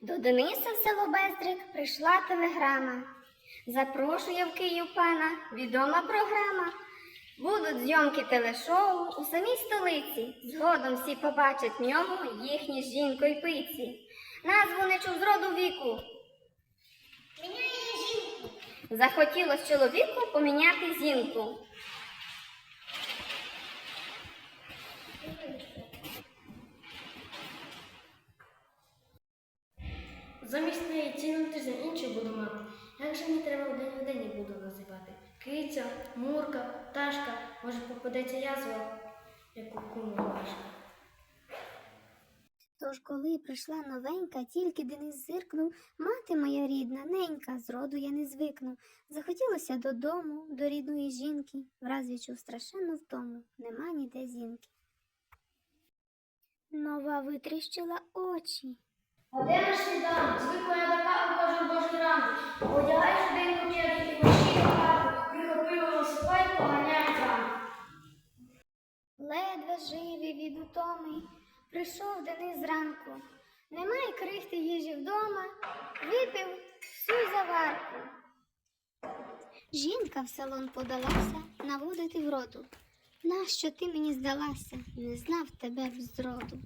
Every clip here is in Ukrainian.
До Дениса в село Бездрик прийшла телеграма. Запрошує в Київ пана відома програма. Будуть зйомки телешоу у самій столиці. Згодом всі побачать в ньому їхні з жінкою пиці. Назву не чув з роду віку. Міняє жінку. Захотілось чоловіку поміняти зінку. Замість неї цілим тиждень іншу буду мати. Як же мені треба день в день буду називати? Киця, мурка, пташка, може попадеться язва, як у куму важка. Тож, коли прийшла новенька, тільки Денис зиркнув, мати моя рідна, ненька, зроду я не звикну. Захотілося додому, до рідної жінки, враз відчув страшенну втому, нема ніде зінки. Нова витріщила очі. А де наш сніданок? Одягай швиденько кеди і мощі хату, прихопив велосипед, поганяє зранку. Ледве живі від утоми, прийшов Денис зранку. Немає крихти їжі вдома, випив всю заварку. Жінка в салон подалася наводити вроду. Нащо ти мені здалася? Не знав тебе б зроду.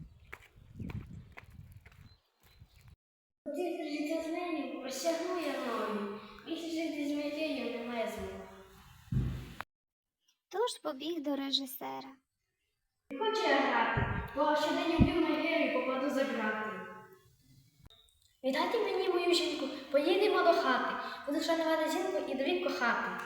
Нею я мною. Більше жити з медією немає змоги. Тож побіг до режисера. Не хочу я грати, бо щодень на віру і попаду за грати. Віддайте мені мою жінку, поїдемо до хати, буду шанувати жінку і довік кохати.